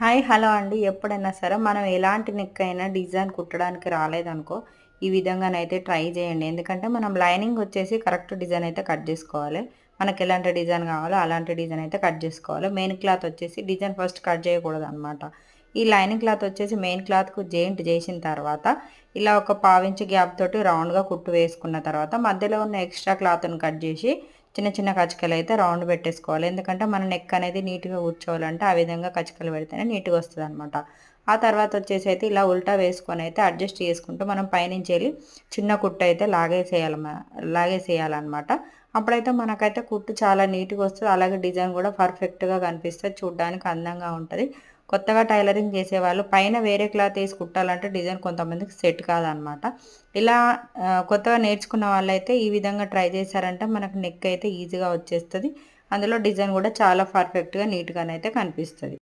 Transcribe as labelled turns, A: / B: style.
A: Hi hello అండి. ఎప్పుడైనా సరే మనం ఎలాంటి నెక్ అయినా డిజైన్ కుట్టడానికి రాలేదనుకో ఈ విధంగానైతే ట్రై చేయండి. ఎందుకంటే మనం లైనింగ్ వచ్చేసి కరెక్ట్ డిజైన్ అయితే కట్ చేసుకోవాలి. మనకి ఎలాంటి డిజైన్ కావాలో అలాంటి డిజైన్ అయితే కట్ చేసుకోవాలి. మెయిన్ క్లాత్ వచ్చేసి డిజైన్ ఫస్ట్ కట్ చేయకూడదు అనమాట ఈ లైనింగ్ క్లాత్ వచ్చేసి మెయిన్ క్లాత్కు జెయింట్ చేసిన తర్వాత ఇలా ఒక పావించి గ్యాప్ తోటి రౌండ్గా కుట్టు వేసుకున్న తర్వాత మధ్యలో ఉన్న ఎక్స్ట్రా క్లాత్ని కట్ చేసి చిన్న చిన్న కచకలు అయితే రౌండ్ పెట్టేసుకోవాలి. ఎందుకంటే మన నెక్ అనేది నీట్గా కూర్చోవాలంటే ఆ విధంగా కచికలు పెడితేనే నీట్గా వస్తుంది అనమాట ఆ తర్వాత వచ్చేసి అయితే ఇలా ఉల్టా వేసుకొని అయితే అడ్జస్ట్ చేసుకుంటూ మనం పైనుంచి వెళ్ళి చిన్న కుట్టు అయితే లాగేసేయాలి లాగేసేయాలన్నమాట. అప్పుడైతే మనకైతే కుట్టు చాలా నీట్గా వస్తుంది అలాగే డిజైన్ కూడా పర్ఫెక్ట్గా కనిపిస్తుంది చూడడానికి అందంగా ఉంటుంది. కొత్తగా టైలరింగ్ చేసేవాళ్ళు పైన వేరే క్లాత్ వేసి కుట్టాలంటే డిజైన్ కొంతమందికి సెట్ కాదనమాట ఇలా కొత్తగా నేర్చుకున్న వాళ్ళైతే ఈ విధంగా ట్రై చేశారంటే మనకు నెక్ అయితే ఈజీగా వచ్చేస్తుంది. అందులో డిజైన్ కూడా చాలా పర్ఫెక్ట్గా నీట్గానైతే కనిపిస్తుంది.